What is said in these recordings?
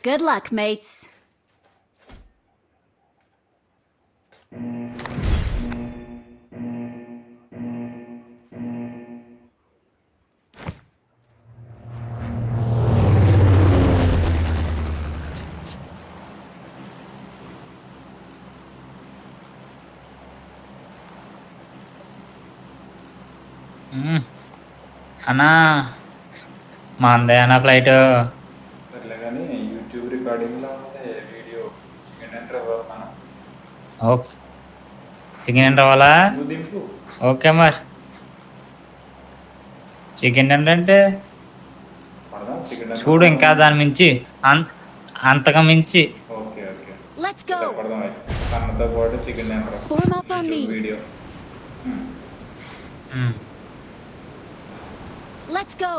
Good luck, mates. మ్మ్. అన్నా మా అందేనా flight okay. Chicken రావాలా ఓకే మరి. చికెన్ ఏంటంటే చూడు ఇంకా దాని మించి అంతగా మించి. Let's go. Hmm. Let's go.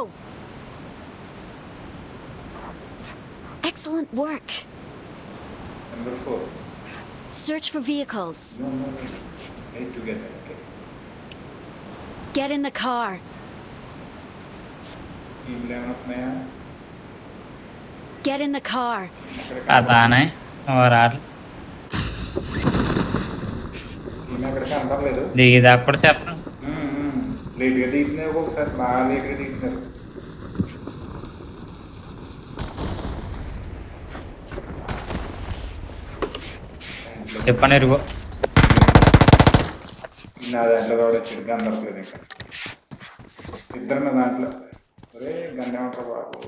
Excellent work. Number four Search for vehicles. No, no. Get together, okay? Get in the car. Get in the car. आता नहीं और आर दी వచ్చాడు గందరలేదు ఇంకా ఇద్దరు నా దాంట్లో ఒరే గన్నే ఉంటారు బాబు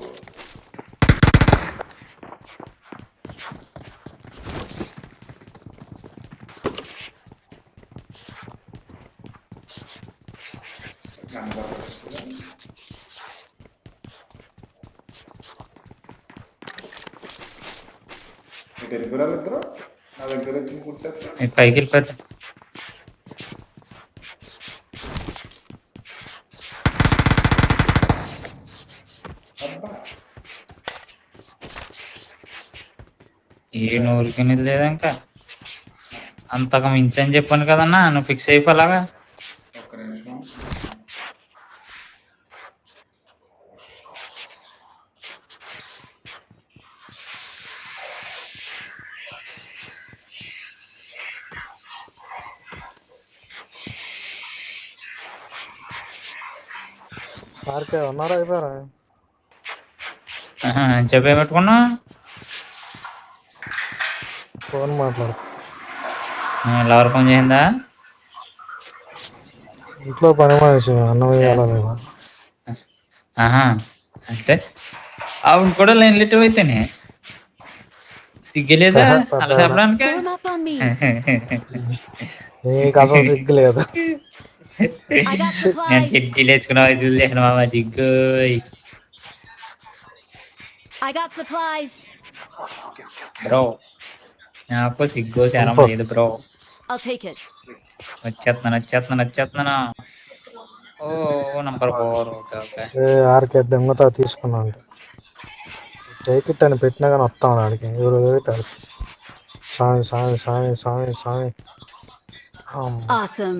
గందరలేదు ఇటు వెళ్ళిపోరాలు ఇద్దరు నా దగ్గర వచ్చి కూర్చోస్తారు నీకు పైకి వెళ్ళిపోతా. ఏ నూరుకి లేదా అంతకు మించి అని చెప్పాను కదన్నా నువ్వు ఫిక్స్ అయిపోలాగా. ఆర్కే ఉన్నారా అయిపోయారా చెప్పే పెట్టుకున్నా ఫోన్ మాట్లాడు. లవర్ ఫోన్ చేసిందా? ఇంట్లో పని మనిషి అన్నం వేయాలనేమా ఆహా అంటే ఆవిడ కూడా లైన్ లిట్ అయితేనే. సిగ్గులేదా? అలా. చెప్పడానికి. నీకు అసలు నేను. చెడ్డీలు ఇది లేచిన మామ సిగ్గు I got supplies. బ్రో నాకు సిగ్గు శరం. లేదు బ్రో I'll take it. వచ్చేస్తున్నాను వచ్చేస్తున్నాను వచ్చేస్తున్నాను ఓ నంబర్ ఫోర్ ఓకే ఓకే ఏ ఆర్కే దొంగతో తీసుకున్నా అంటే టేక్ ఇట్ అని పెట్టినా కానీ వస్తాను ఆడికి ఎవరు స్వామి స్వామి స్వామి స్వామి అమ్మ. Awesome.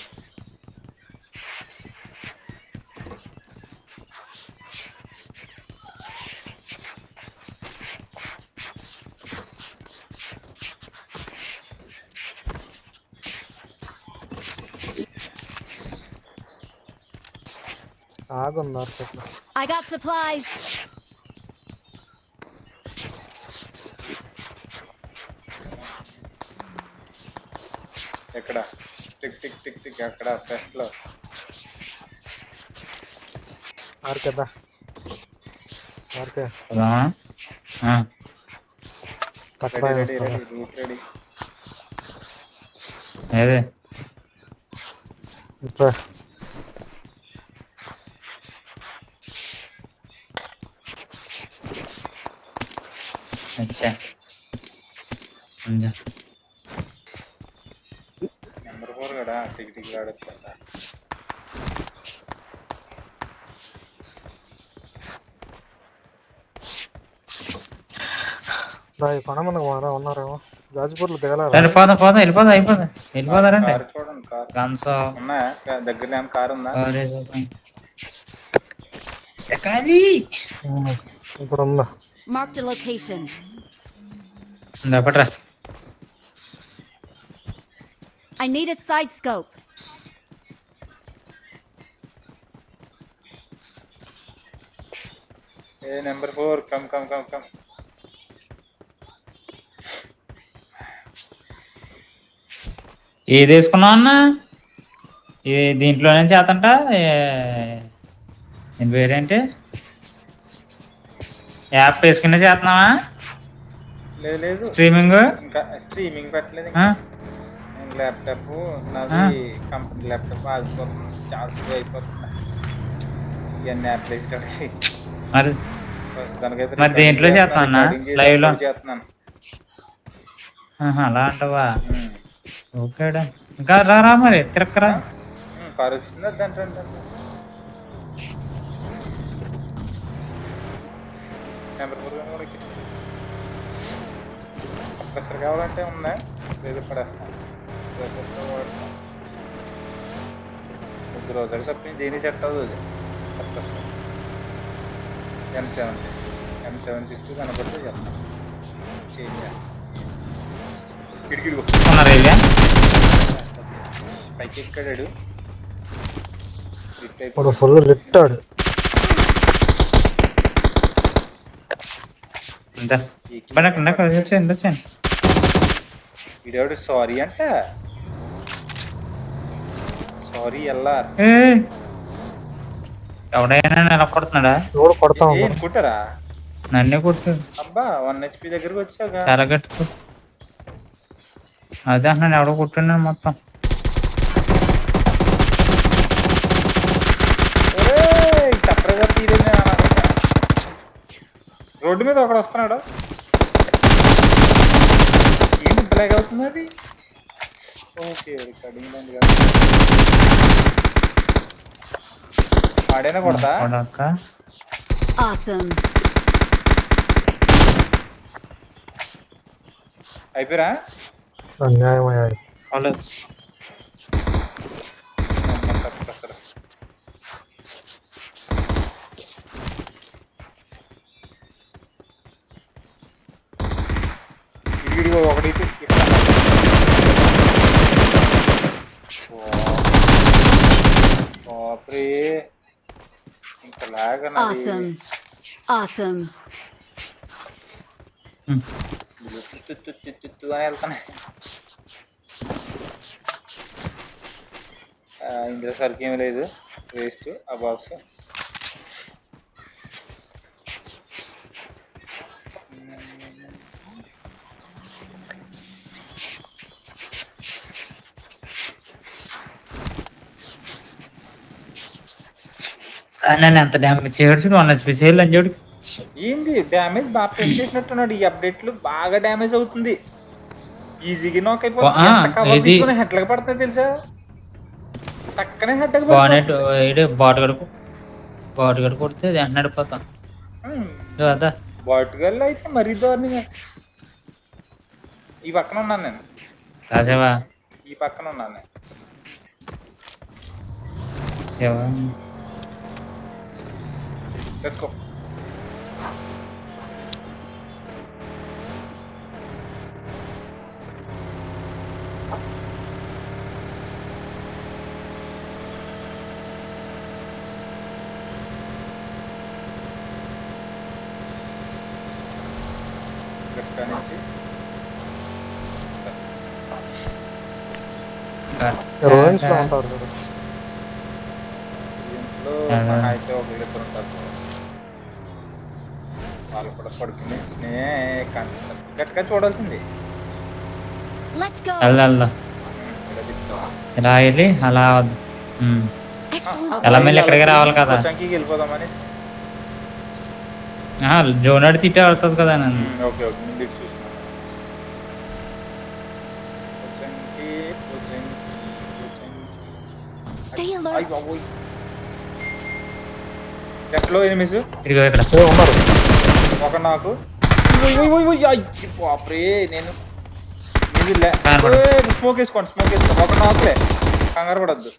ఆగుంది I got supplies. ఎక్కడ? టిక్ టిక్ టిక్ టిక్ ఎక్కడ? ఫస్ట్లో. ఆర్కే దా. ఆర్కే. పోదామా? ఆ, తక్కువ ready ready? Ready route ready ఏది? ఇట్రా. ఉందా. నెంబర్ ఫోర్ కదా టిక్ టిక్ ఆడొచ్చు దా ఈ కొండ మందికి మారా ఉన్నారేమో గాజుపూర్లో దిగలేరా వెళ్ళిపోదాం పోదాం వెళ్ళిపోదాం అయిపోదాం వెళ్ళిపోదారండి కారు చూడండి కారు గన్స్ ఉన్నాయా దగ్గరలో ఏమైనా కారు ఉందా ఎక్కాలి ఇప్పుడు ఉందా Marked a location. పట్రా. I need a side scope. A number four come come come come ఏది వేసుకున్నావు అన్న? ఇది దీంట్లోనే చేతంట పేరేంటి? యాప్ వేసుకునే చేస్తున్నావా? లేదు లేదు. స్ట్రీమింగ్ ఇంకా స్ట్రీమింగ్ పెట్టలేదు ల్యాప్టాప్ నాది కంపెనీ ల్యాప్టాప్ ఆగిపోతుంది స్లో అయిపోతుంది. ఇవన్నీ అప్లై మరి? మరి దేంట్లో recording చేస్తావు అన్న? recording చేసి Live లో? చేస్తున్నాను. అలా అంటావా. ఓకేడా. ఇంకా రా రా మరి? తిరక్కరా? కారు వచ్చిందా దాంట్లో నెంబర్ కూడా ప్రెషర్ కావాలంటే ఉందా లేదు పడేస్తాను ప్రెషర్తో వాడతాం కొద్ది రోజులు తప్ప దేని సెట్ అవ్వదు అది pressure M seven six M seven six కనపడితే కిడికిడి ఉన్నారు ఇది పైకి ఎక్కాడు లిఫ్ట్ ఇప్పుడు ఫుల్ లిట్టాడు ఇంత పడకండి వచ్చేయండి వచ్చేయండి వీడెవడు? సారీ అంట. సారీ ఎలా ఏ ఎవడైనా నిలబడుతున్నాడా ఎవడు కొడతా అనుకుంటారా నన్నే కొట్టు. అబ్బా వన్ హెచ్పి దగ్గరకు వచ్చాక చాలా గట్టి అదే అంటున్నాను ఎవడో కొట్టున్నాను మొత్తం. రోడ్డు మీద ఒకడు వస్తున్నాడు? బ్లాక్ అవుతుంది అది? ఓకే రికార్డింగ్ ఉంది కదా. ఆడైనా కొడతా? Awesome. అయిపోయారా? అన్యాయం అయ్యా వాళ్ళు తప్పు అసలు ఇడిగిడిగా ఒకటి బాప్రే ఇంకా లాగా Awesome. Awesome. ఉమ్. అని వెళ్తున్నాయి ఆ, ఇందులో సరుకు ఏమీ లేదు వేస్ట్ ఆ బాక్స్ నన్ను ఎంత డ్యామేజ్ చేయడు చూడు వన్ హెచ్పి చేయాలి అని చూడు ఏంది డ్యామేజ్ బాగా ప్రింట్ చేసినట్టున్నాడు ఈ అప్డేట్లు బాగా డ్యామేజ్ అవుతుంది. ఈజీగా నాక్ అయిపోతుంది. హెడ్లకు పడుతుంది తెలుసా? టక్కనే హెడ్ బానెట్ ఇడు బాటు గడుపు బాటు గడుపు కొడితే వెంటనే నడిపోతాం అదా. బాటుగల్లో అయితే మరీ దారుణంగా. ఈ పక్కన ఉన్నాను నేను. రాజావా? ఈ పక్కన ఉన్నాను నేను. శివ లెట్స్ గో లెఫ్ట్ నుంచి రూయిన్స్లో ఉంటారు కదా దీంట్లో అదే. మహా అయితే ఒక ఇద్దరు ఉంటారు వాళ్ళు కూడా పడుకుని గట్టిగా చూడాల్సింది. ఇలా వెళ్ళి అలా. ఎలా మళ్ళీ ఇక్కడికి రావాలి కదా? చంకీకి వెళ్ళిపోదామని. ఆ, జోన్ అడి తిట్టే పడుతుంది కదా నన్ను. ఓకే ఓకే ముందు చూస్తున్నాను ఎనిమిస్ ఇదిగో ఇక్కడ. ఉన్నారు. ఒక నాకు. బాప్రే నేను ఇది లే. కనపడదు. స్మోక్ వేసుకోండి స్మోక్ వేసుకోండి ఒక నాకులే. కంగారు పడద్దు.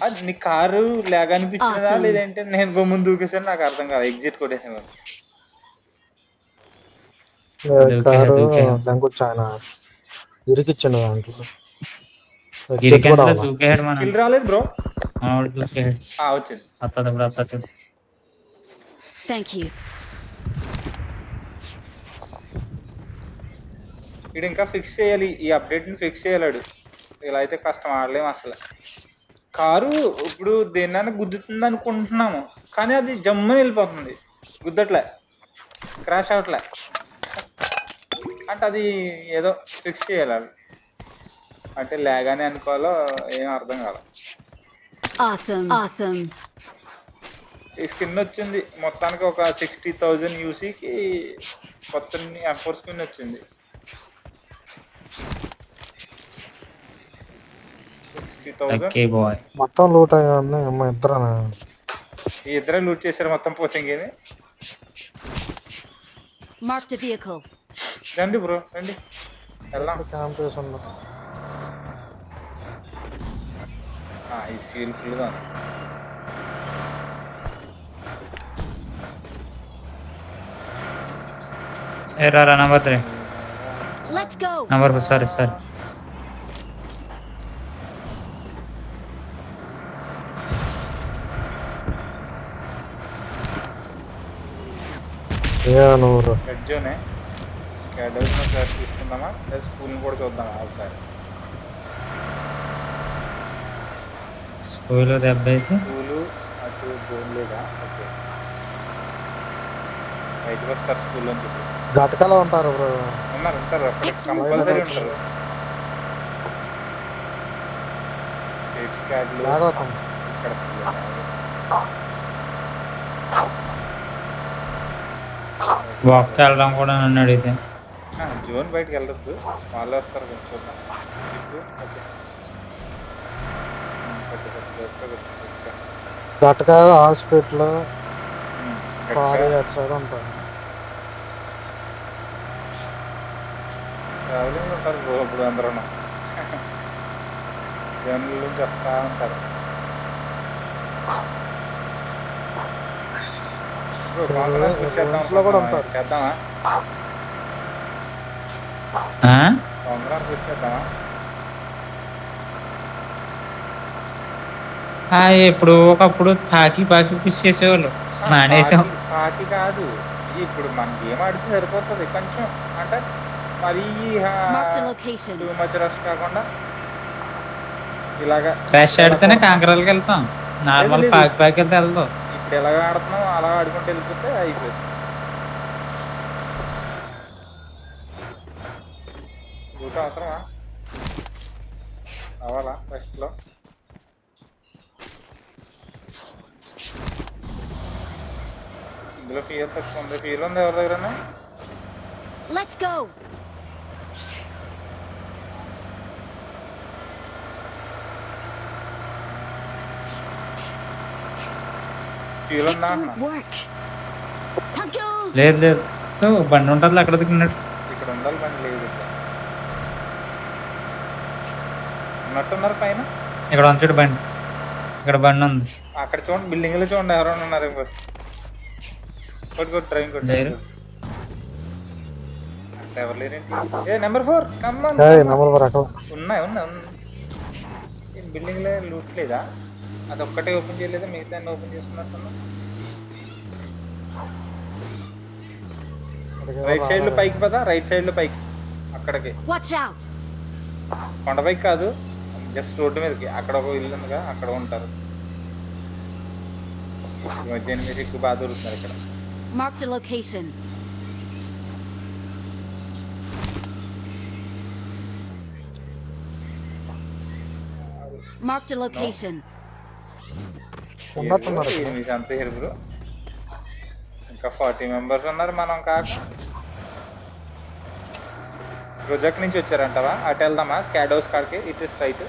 అది నీ కారు లేక అనిపించిందా. లేదంటే నేను గమ్మున దూకేసాను నాకు అర్థం కాదు. ఎగ్జిట్ కొట్టేసాను కారు ఆయన ఇరికిచ్చిండు దాంట్లో. కిల్ రాలేదు బ్రో వచ్చింది. అత్తది. Thank you. వీడు ఇంకా ఫిక్స్ చేయాలి ఈ అప్డేట్ని ఫిక్స్ చేయలేడు ఇలా అయితే కష్టం ఆడలేము అసలు కారు ఇప్పుడు దేన్నైనా గుద్దుతుంది అనుకుంటున్నాము కానీ అది జమ్మని వెళ్ళిపోతుంది గుద్దట్లే క్రాష్ అవట్లే అంటే అది ఏదో ఫిక్స్ చేయాలి. అంటే లేగానే అనుకోవాలో ఏం అర్థం కాదు Awesome. Awesome. ఈ స్కిన్ వచ్చింది. మొత్తానికి ఒక సిక్స్టీ థౌజండ్ యూసీకి కొత్త ఎఫోర్ స్కిన్ వచ్చింది. మొత్తం లూట్ అమ్మ ఇద్దరు ఈ ఇద్దరే లూట్ చేశారు మొత్తం పోచంగిని. రండి బ్రో రండి. వెళ్దాం. క్యాంప్ వేసి ఉన్నా ఆ, ఈ ఫీల్ ఫుల్గా ఉంది. ఏ రా number three. Number sorry sorry ఏ నువ్వు రెడ్ జోనే స్కాడర్స్ ఒకసారి తీసుకుందామా లేదా స్కూల్ని కూడా చూద్దామా? ఒకసారి. స్కూల్ దెబ్బేసి? స్కూలు అటు జోన్ లేదా? ఓకే. బయటకు వస్తారు చెప్పి గతకలో ఉంటారు బ్రో. ఉన్నారు. కంపల్సరీ లాగవుతాం ఇక్కడ. వాక్ వెళ్ళడం కూడా నన్ను అడిగితే. ఆ, జోన్ బయటకు వెళ్ళొద్దు. వాళ్ళు వస్తారు కొంచెం చూద్దాం. Zip okay. గతక హాస్పిటల్ పారి అటు సైడ్ ఉంటారు ట్రావెలింగ్ ఉంటారు బ్రో ఇప్పుడు అందరూ జర్నల్ నుంచి వస్తా ఉంటారు బ్రో, కాంగ్రెస్ పుష్ చేద్దాం Ruins లో కూడా అనుకుంటున్నావా? ఉంటారు. చేద్దామా ఆ? కాంగ్రెస్ పుష్ చేద్దామా ఆ, ఎప్పుడు ఒకప్పుడు పాకి పాకి పుష్ చేసేవాళ్ళు మానేసాం పాకి- పాకి కాదు ఇప్పుడు మన గేమ్ ఆడితే సరిపోతుంది కొంచెం అంటే మరీ. టూ మచ్ రష్ కాకుండా ఇలాగా క్రాష్ ఆడితేనే కాంకరాలకి వెళ్తాం. నార్మల్. పాకి పాకి వెళ్తే వెళ్దాం ఇప్పుడు ఎలాగ ఆడుతున్నాం అలా ఆడుకుంటూ వెళ్ళిపోతే అయిపోయింది. రూట్ అవసరమా? కావాలా ఫస్ట్లో? ఇందులో ఫీల్ తక్కువ ఉంది. ఫీల్ ఉంది ఎవరి దగ్గర Let's go. లేదు లేదు. ఓ, బండి ఉంటుంది అక్కడ దిగినట్టు ఇక్కడ ఉండాలి పని లేదు ఇక్కడ. ఉన్నట్టున్నారు పైన? ఇక్కడ ఉంచాడు బండి. ఇక్కడ బండి ఉంది. అక్కడ చూడండి బిల్డింగ్లో చూడండి ఎవరైనా ఉన్నారు కొట్టు కొట్టు ట్రైన్ కొట్టు. లేరు. అసలు ఎవరు లేరేంటి? ఏ నెంబర్ ఫోర్ కమ్మన్ ఏ నెంబర్ ఫోర్ అక్కడ. ఉన్నాయి ఉన్నాయి ఉన్నాయి. బిల్డింగ్లో లూట్ లేదా? అది ఒక్కటే ఓపెన్ చేయలేదా? మిగతా అన్ని ఓపెన్ చేసుకున్నట్టున్నా? రైట్ సైడ్లో పైకి పదా? రైట్ సైడ్లో పైకి. అక్కడికి. Watch out. కొండపైకి కాదు. జస్ట్ రోడ్డు మీదకి. అక్కడ ఒక ఇల్లు ఉందిగా అక్కడ ఉంటారు. మధ్య ఎనిమిది ఎక్కువ బాగా దొరుకుతున్నారు ఇక్కడ. Marked a location. Marked a location. ఉన్నట్టున్నారు. ఎనిమిది అంత ఇంకా ఫార్టీ మెంబర్స్ ఉన్నారు మనం కాక. ప్రొజెక్ట్ నుంచి వచ్చారంటవా? అటు వెళ్దామా? స్కాడోస్ కాడికి ఇటు స్ట్రైట్.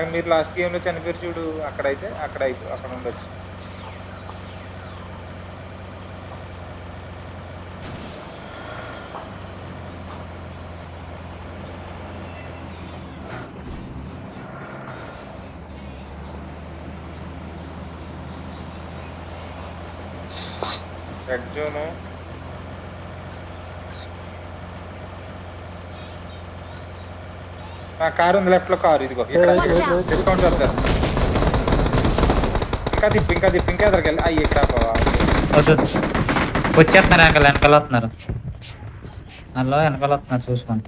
అలాగే మీరు లాస్ట్ గేమ్లో చనిపోయారు చూడు అక్కడైతే అక్కడ అయిపో అక్కడ ఉండొచ్చు. రెడ్ జోను నా కారు ఉంది లెఫ్ట్లో కారు ఇదిగో. డిస్కౌంట్ వస్తారు ఇంకా తిప్పి ఇంకా తిప్పి ఇంకా ఎదరికెళ్ళి. అయ్యి వచ్చేస్తున్నారు వెనకాల వెనకాల వస్తున్నారు. అలా వెనకాల వస్తున్నారు చూసుకోండి.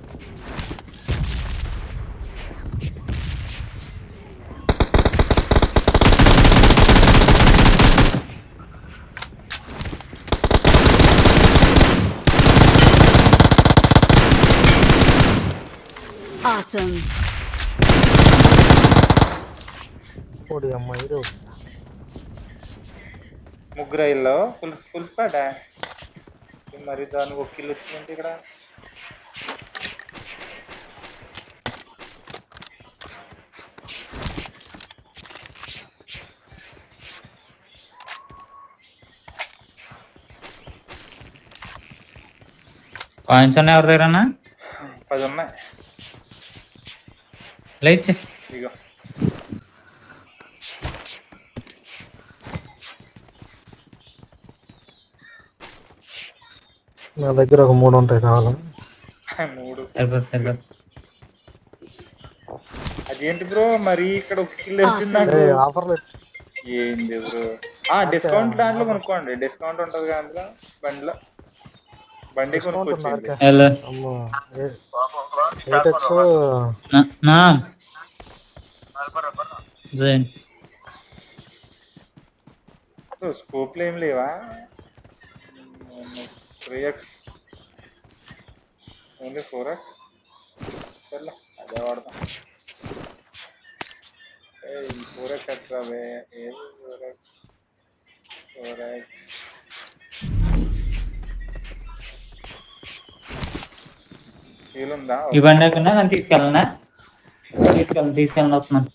Awesome. ఓడి అమ్మ ఇది ముగ్గురు ఇల్లు ఫుల్ ఫుల్ స్పాటా మరి దానికి ఒక కిల్ వచ్చిందంటే ఇక్కడ. కాయిన్స్ ఉన్నాయి ఎవరి దగ్గర పది ఉన్నాయి లేచి ఇదిగో నా దగ్గర ఒక మూడు ఉంటాయి కావాలి? మూడు. సరిపోతుంది సరిపోతుంది అదేంటి బ్రో? మరి ఇక్కడ ఒక కిల్ వచ్చింది నాకు. ఏ ఆఫర్లు ఏంది బ్రో? ఆ డిస్కౌంట్ దాంట్లో కొనుక్కోండి. డిస్కౌంట్ ఉంటుంది కదా అందులో బండిలో. బండి డిస్కౌంట్ జైన్ స్కోప్లు ఏం లేవా? Three X only four X సర్లే అదే వాడదాం ఫోర్ ఎక్స్ ఎట్లా ఏది ఫోర్ ఎక్స్ ఫోర్ ఎక్స్ నన్ను తీసుకెళ్ళనా? తీసుకెళ్ళను తీసుకెళ్ళను వస్తున్నాను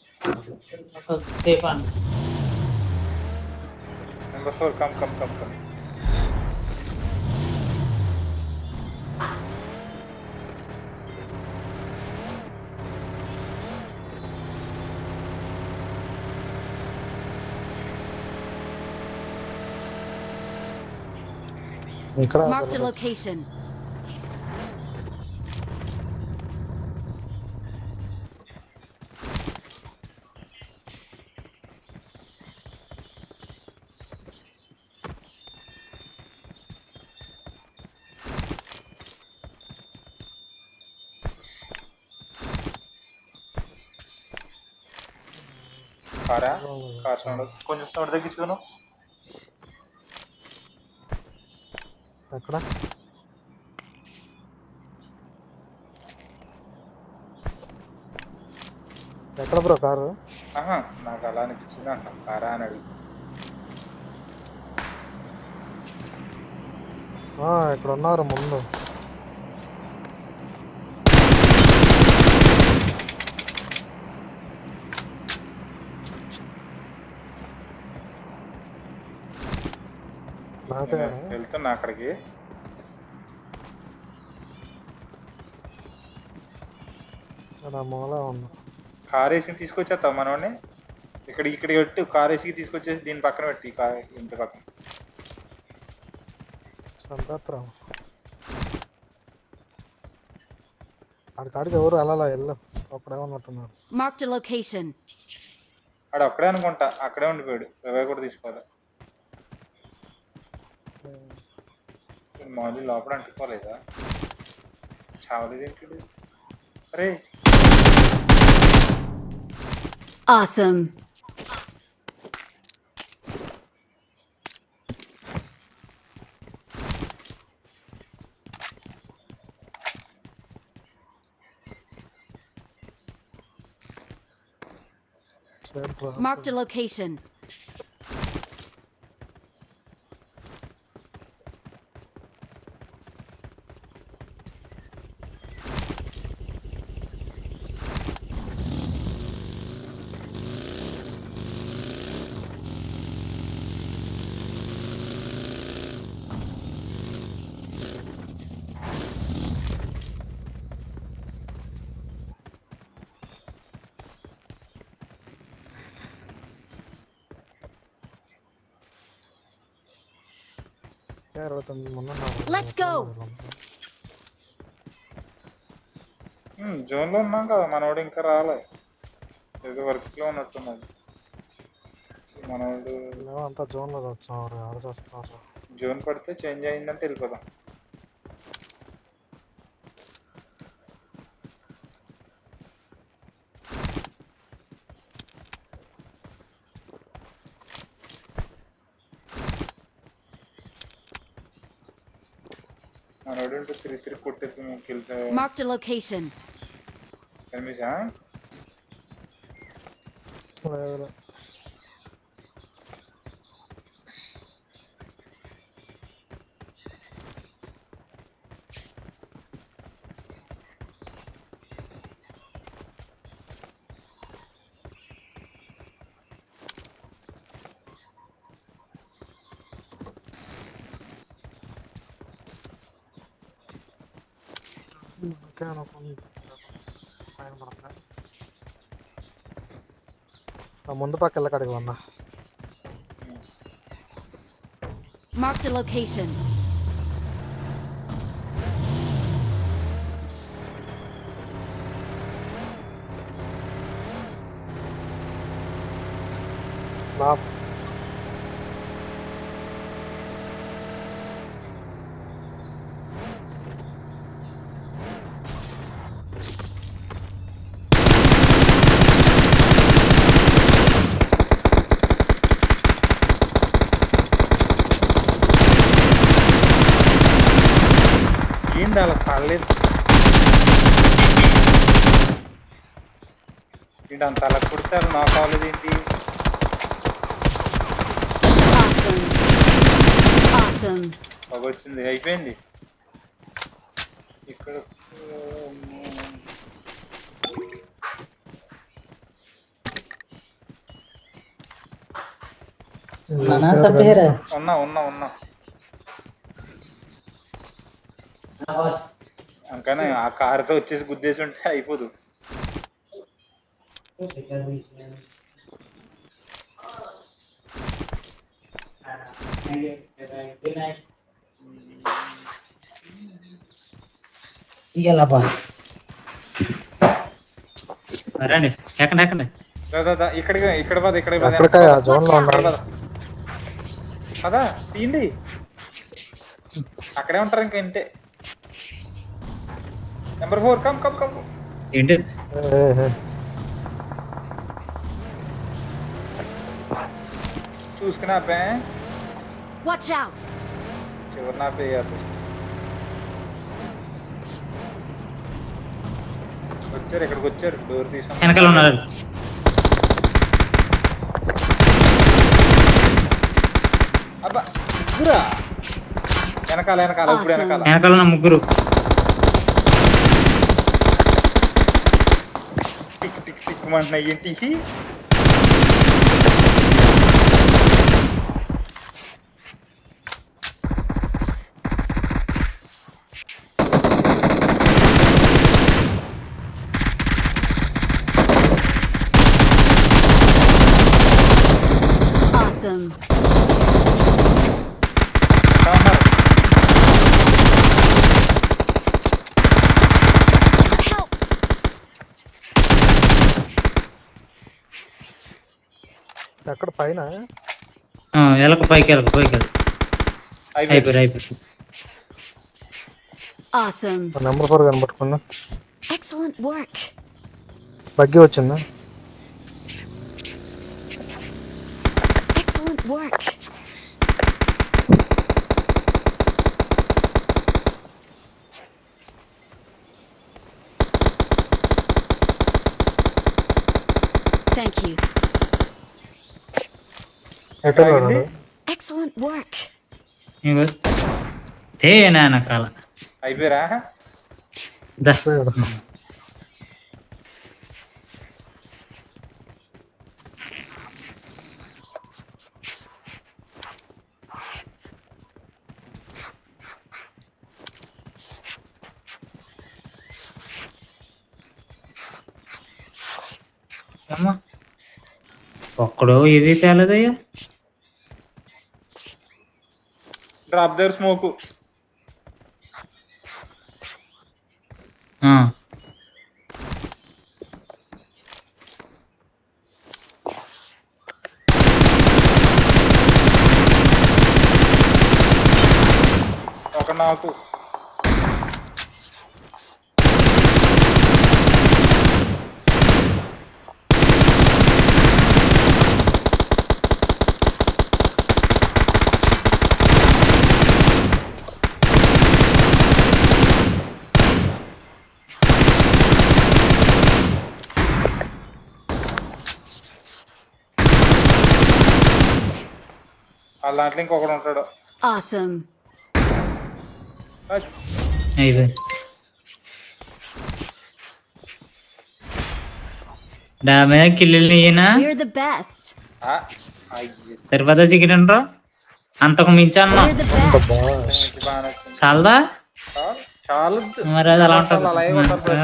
Number four, come, come, come, come. Marked a location. కారా? Car sound. కొంచెం సౌండ్ తగ్గించుకోను. ఎక్కడ? ఎక్కడ బ్రో కారు? నాకు అలా అనిపించింది అంట. కారా అని అడిగి. ఇక్కడ ఉన్నారు ముందు. వెళ్తున్నా అక్కడికి. కార్ వేసి తీసుకొచ్చేస్తావు మనోడిని? ఇక్కడ ఇక్కడ పెట్టు కార్ వేసి తీసుకొచ్చేసి దీని పక్కన పెట్టి ఈ కార్ ఇంటి పక్కన. చంపేత్తరా ఆడి కాడికి ఎవరు వెళ్ళాలా? వెళ్ళు. ఒక్కడే ఉన్నట్టున్నారు Marked a location. ఆడు అక్కడే అనుకుంటా. అక్కడే ఉండిపోయాడు. రవే కూడా తీసుకోవాలి మాలు లోపల అంటుకోలేదా అరే Awesome. Marked a location. జోన్లో ఉన్నాం కదా మనోడు ఇంకా రాలే. ఏదో వర్క్లో ఉన్నట్టున్నది మనోడు అంతా జోన్లో వచ్చాం. జోన్ పడితే చేంజ్ అయిందంటే వెళ్ళిపోదాం మనోడు ఉంటే తిరిగి తిరిగి కొట్టేది కిల్స్ Marked a location. కనిపిసా లేదు, ఓకే అనుకోండి. పైన పడతా. ఆ ముందు పక్క వెళ్ళకడికి వందా Marked a location. నా ఏంది అలా పడలేదు ఏంటి అంత అలా కుడతారు నా కాలేజ్ ఏంటి Awesome. Awesome. పొగ వచ్చింది అయిపోయింది ఇక్కడ ఉన్నా ఉన్నా ఉన్నా అంకనే ఆ కారుతో వచ్చేసి గుద్దేసి ఉంటే అయిపోదు ఇయ్యాల బాస్ రండి ఎక్కండి ఎక్కండి. ఇక్కడికి ఇక్కడ పద ఇక్కడ పద. జోన్లో ఇక్కడ ఉన్నారు పద. పదా తీయండి. అక్కడే ఉంటారు ఇంకా ఇంటే. Number four come come come ఏంటి? ఏ, ఏ, Watch out. వచ్చారు ఇక్కడికి వచ్చారు డోర్ తీసుకుని వెనకాల ఉన్నారు అబ్బా ముగ్గురా వెనకాల వెనకాల ఇప్పుడు. వెనకాల వెనకాల ఉన్న ముగ్గురు టిక్ టిక్ టిక్ అంటున్నాయి ఏంటి Awesome. ఎక్కడ పైన ఆ, ఎలక పైకి ఎలక పైకి. అయిపోయారు అయిపోయారు Awesome. నెంబర్ ఫోర్ కనబట్టుకున్నా Excellent work. బగ్గి వచ్చిందా Excellent work. Thank you. ఎటు వెళ్ళాడు Excellent work. ఇగో తే నా వెనకాల అయిపోయారా దా. పోయాడు. అమ్మా అప్పుడు ఇది తేలదయ్యా డ్రాప్ దేర్ స్మోక్ ఆ. ఒక నాకు దాంట్లో ఇంకొకడు ఉంటాడు. Awesome. అచ్చ్. అయిపోయింది డా మీద కిల్లులు అయ్యి. సరిపోతా చికెన్ అంటారు అంతకు మించి అన్నాం. చాలదా? చాలు చాలు. మరి అది అలా ఉంటుంది.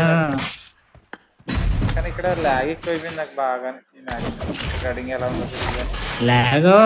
కానీ ఇక్కడ లాగ్ ఎక్కువ అయిపోయింది నాకు బాగా లాగో.